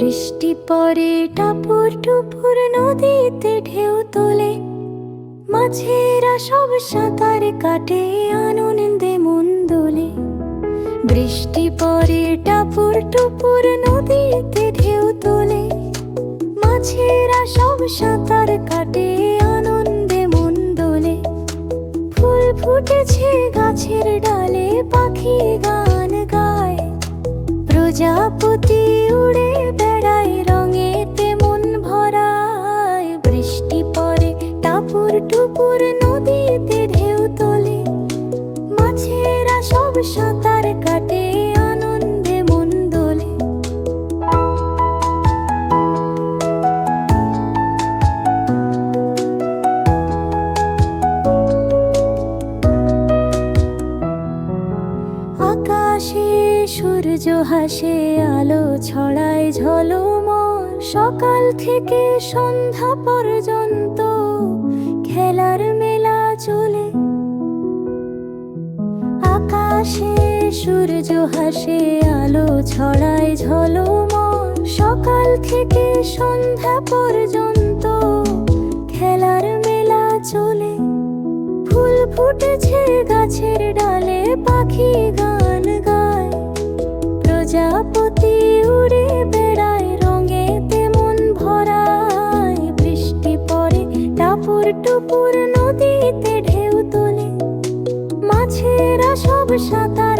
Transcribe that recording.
বৃষ্টি পরে টাপুর টুপুর নদীতে ঢেউ তোলে। মাছেরা সব সাঁতার কাটে, আনন্দে মন দোলে। বৃষ্টি পরে টাপুর টুপুর নদীতে ঢেউ তোলে। মাছেরা সব সাঁতার কাটে, আনন্দে মন দোলে। ফুল ফুটেছে গাছের ডালে, পাখি গান গায়। প্রজাপতি নদীতে ঢেউ তোলে। মাছেরা সব সাঁতার কাটে আনন্দে মন আকাশে সূর্য হাসে, আলো ছড়ায় ঝলমল। সকাল থেকে সন্ধ্যা পর্যন্ত খেলার মেলা চলে। আকাশে সূর্য হাসে, আলো ছড়ায় ঝলমল। সকাল থেকে সন্ধ্যা পর্যন্ত খেলার মেলা চলে। ফুল ফুটেছে গাছের ডালে, পাখি গান গায়। প্রজাপতি উড়ে টাপুর নদীতে ঢেউ তোলে মাছেরা সব সাঁতার